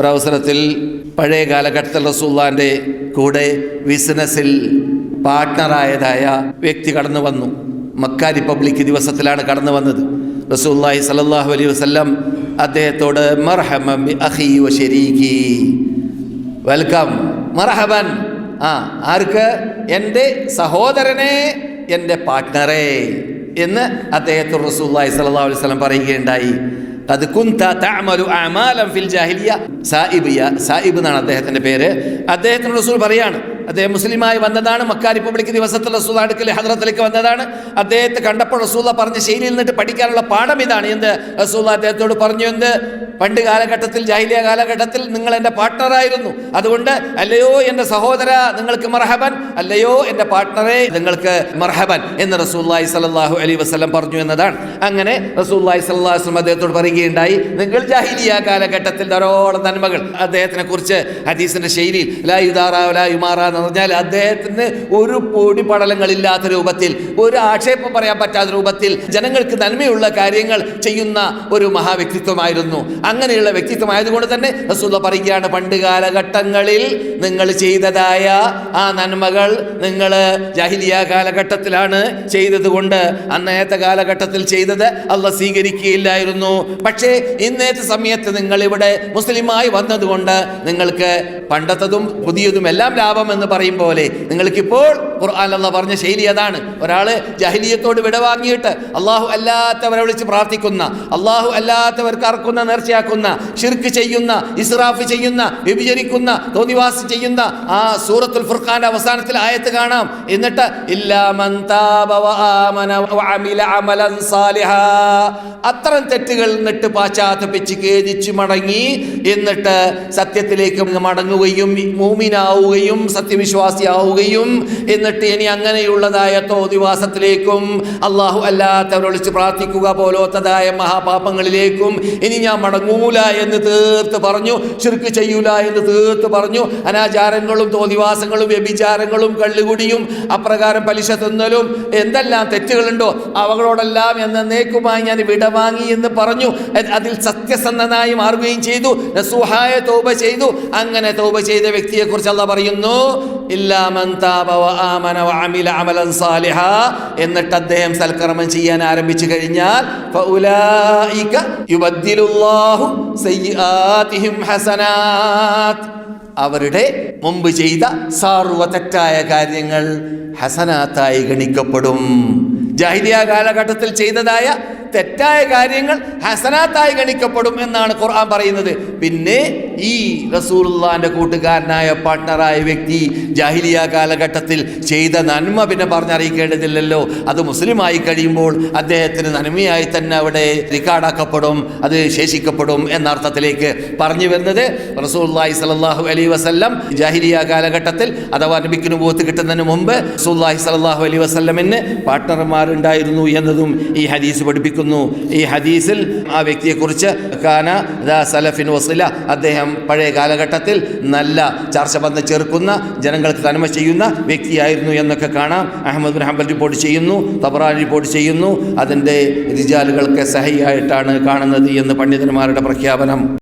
ഒരവസരത്തിൽ പഴയ കാലഘട്ടത്തിൽ റസൂള്ളാന്റെ കൂടെ ബിസിനസ്സിൽ പാർട്ട്ണറായതായ വ്യക്തി കടന്നു വന്നു. മക്ക റിപ്പബ്ലിക് ദിവസത്തിലാണ് കടന്നു വന്നത്. റസൂല്ലാഹി സലല്ലാഹു അലൈഹി വസല്ലം അദ്ദേഹത്തോട് വെൽക്കം മർഹബൻ. ആ ആർക്ക്? എന്റെ സഹോദരനെ എന്റെ പാർട്ട്ണറെ എന്ന് അദ്ദേഹത്തോട് റസൂല്ലാഹി സല്ലല്ലാഹു അലൈഹി വസ്ലം പറയുകയുണ്ടായി. അത് ഫിൽ ജാഹിലിയ സായിബ് സായിബ് എന്നാണ് അദ്ദേഹത്തിന്റെ പേര്. അദ്ദേഹത്തിന് റസൂൽ പറയാണ് അദ്ദേഹം മുസ്ലിമായി വന്നതാണ് മക്ക റിപ്പബ്ലിക് ദിവസത്തിൽ റസൂൽ അടുക്കൽ ഹദ്രത്തിലേക്ക് വന്നതാണ്. അദ്ദേഹത്തെ കണ്ടപ്പോൾ റസൂല പറഞ്ഞ ശൈലിയിൽ നിന്നിട്ട് പഠിക്കാനുള്ള പാഠം ഇതാണ്. എന്ത്? റസൂല അദ്ദേഹത്തോട് പറഞ്ഞു എന്ത്? പണ്ട് കാലഘട്ടത്തിൽ ജാഹിലിയ കാലഘട്ടത്തിൽ നിങ്ങൾ എന്റെ പാർട്ട്ണറായിരുന്നു അതുകൊണ്ട് അല്ലയോ എന്റെ സഹോദര നിങ്ങൾക്ക് മർഹബൻ. അല്ലയോ എന്റെ പാർട്ട്ണറെ നിങ്ങൾക്ക് മർഹബൻ എന്ന് റസൂല്ലായി സല്ലല്ലാഹു അലൈഹി വസ്ലം പറഞ്ഞു എന്നതാണ്. അങ്ങനെ റസൂല്ലായി സല്ലല്ലാഹു വസ്ലം അദ്ദേഹത്തോട് പറയുകയുണ്ടായി നിങ്ങൾ ജാഹിലിയ കാലഘട്ടത്തിൽ ധാരാളം നന്മകൾ. അദ്ദേഹത്തിനെ കുറിച്ച് ഹദീസിന്റെ ശൈലിയിൽ ലാ യുദാറ പറഞ്ഞാൽ അദ്ദേഹത്തിന് ഒരു പൊടി പടലങ്ങളില്ലാത്ത രൂപത്തിൽ ഒരു ആക്ഷേപം പറയാൻ പറ്റാത്ത രൂപത്തിൽ ജനങ്ങൾക്ക് നന്മയുള്ള കാര്യങ്ങൾ ചെയ്യുന്ന ഒരു മഹാവ്യക്തിത്വമായിരുന്നു. അങ്ങനെയുള്ള വ്യക്തിത്വമായതുകൊണ്ട് തന്നെ റസൂല പറയുകയാണ് പണ്ട് കാലഘട്ടങ്ങളിൽ നിങ്ങൾ ചെയ്തതായ ആ നന്മകൾ നിങ്ങൾ ജാഹിലിയ കാലഘട്ടത്തിലാണ് ചെയ്തതുകൊണ്ട് അന്നേത്തെ കാലഘട്ടത്തിൽ ചെയ്തത് അല്ല സ്വീകരിക്കുകയില്ലായിരുന്നു. പക്ഷേ ഇന്നത്തെ സമയത്ത് നിങ്ങൾ ഇവിടെ മുസ്ലിമായി വന്നതുകൊണ്ട് നിങ്ങൾക്ക് പണ്ടത്തതും പുതിയതും എല്ലാം ലാഭം എന്ന് പറയും പോലെ നിങ്ങൾക്കിപ്പോൾ ഖുർആൻ അല്ല പറഞ്ഞ ശൈലി അതാണ്. ഒരാൾ ജഹലിയത്തോട് വിടവാങ്ങിയിട്ട് അള്ളാഹു അല്ലാത്തവരെ വിളിച്ച് പ്രാർത്ഥിക്കുന്ന അള്ളാഹു അല്ലാത്തവർക്ക് അറക്കുന്ന നേർച്ചയാക്കുന്ന ഷിർക്ക് ചെയ്യുന്ന ഇസ്രാഫ് ചെയ്യുന്ന വ്യഭിചരിക്കുന്ന തോന്നിവാസം ചെയ്യുന്ന ആ സൂറത്തുൽ ഫുർഖാന്റെ അവസാനത്തിൽ ആയത്ത് കാണാം. എന്നിട്ട് അത്തരം തെറ്റുകൾ എന്നിട്ട് പാശ്ചാത്തപിച്ച് ഖേദിച്ച് മടങ്ങി എന്നിട്ട് സത്യത്തിലേക്ക് മടങ്ങുകയും മൂമിനാവുകയും സത്യവിശ്വാസിയാവുകയും എന്നിട്ട് ഇനി അങ്ങനെയുള്ളതായ തോതിവാസത്തിലേക്കും അള്ളാഹു അല്ലാത്തവരെ വിളിച്ച് പ്രാർത്ഥിക്കുക പോലോത്തതായ മഹാപാപങ്ങളിലേക്കും ഇനി ഞാൻ മടങ്ങൂല എന്ന് തീർത്ത് പറഞ്ഞു ചുരുക്ക് ചെയ്യൂല എന്ന് തീർത്ത് പറഞ്ഞു. അനാചാരങ്ങളും തോതിവാസങ്ങളും വ്യഭിചാരങ്ങളും കള്ളുകുടിയും അപ്രകാരം പലിശ തിന്നലും എന്തെല്ലാം തെറ്റുകളുണ്ടോ അവകളോടെല്ലാം എന്നേക്കുമായി ഞാൻ വിടവാങ്ങി എന്ന് പറഞ്ഞു. അതിൽ സത്യസന്ധനായി മാറുകയും ചെയ്തു നസുഹായ തോപ ചെയ്തു. അങ്ങനെ തോപ ചെയ്ത വ്യക്തിയെക്കുറിച്ച് അല്ല പറയുന്നു ഇല്ലാ മൻ താബ വ ആമന വാമില അമില അമലൻ സാലിഹ. എന്നിട്ട് അദ്ദേഹം സൽക്കർമ്മം ചെയ്യാൻ ആരംഭിച്ചു കഴിഞ്ഞാൽ അവരുടെ മുമ്പ് ചെയ്ത സാർവ തെറ്റായ കാര്യങ്ങൾ ഹസനാത്തായി ഗണിക്കപ്പെടും. ജാഹിദിയ കാലഘട്ടത്തിൽ ചെയ്തതായ തെറ്റായ കാര്യങ്ങൾ ഹസനാത്തായി ഗണിക്കപ്പെടും എന്നാണ് ഖുർആൻ പറയുന്നത്. പിന്നെ ഈ റസൂലുള്ളാന്റെ കൂട്ടുകാരനായ പാർട്ട്ണറായ വ്യക്തി ജാഹിലിയ കാലഘട്ടത്തിൽ ചെയ്ത നന്മ പിന്നെ പറഞ്ഞറിയിക്കേണ്ടതില്ലല്ലോ. അത് മുസ്ലിമായി കഴിയുമ്പോൾ അദ്ദേഹത്തിന് നന്മയായി തന്നെ അവിടെ റിക്കാർഡാക്കപ്പെടും അത് ശേഷിക്കപ്പെടും എന്ന അർത്ഥത്തിലേക്ക് പറഞ്ഞു വരുന്നത് റസൂല്ലായി സലാഹു അലൈ വസല്ലം ജാഹിലിയ കാലഘട്ടത്തിൽ അഥവാ നബിക്ക് പോത്ത് കിട്ടുന്നതിന് മുമ്പ് റസൂല്ലാഹി സലാഹു അലൈ വസ്ല്ലമിന് പാർട്ട്ണർമാരുണ്ടായിരുന്നു എന്നതും ഈ ഹദീസ് പഠിപ്പിക്കുന്നു. ഈ ഹദീസിൽ ആ വ്യക്തിയെക്കുറിച്ച് കാന ദ സലഫിൻ വസില അദ്ദേഹം പഴയ കാലഘട്ടത്തിൽ നല്ല ചർച്ച ബന്ധം ചേർക്കുന്ന ജനങ്ങൾക്ക് തന്മ ചെയ്യുന്ന വ്യക്തിയായിരുന്നു എന്നൊക്കെ കാണാം. അഹമ്മദ് ബിൻ ഹംബൽ റിപ്പോർട്ട് ചെയ്യുന്നു തബറാൻ റിപ്പോർട്ട് ചെയ്യുന്നു. അതിന്റെ റിജാലുകൾക്ക് സഹിയായിട്ടാണ് കാണുന്നത് എന്ന് പണ്ഡിതന്മാരുടെ പ്രഖ്യാപനം.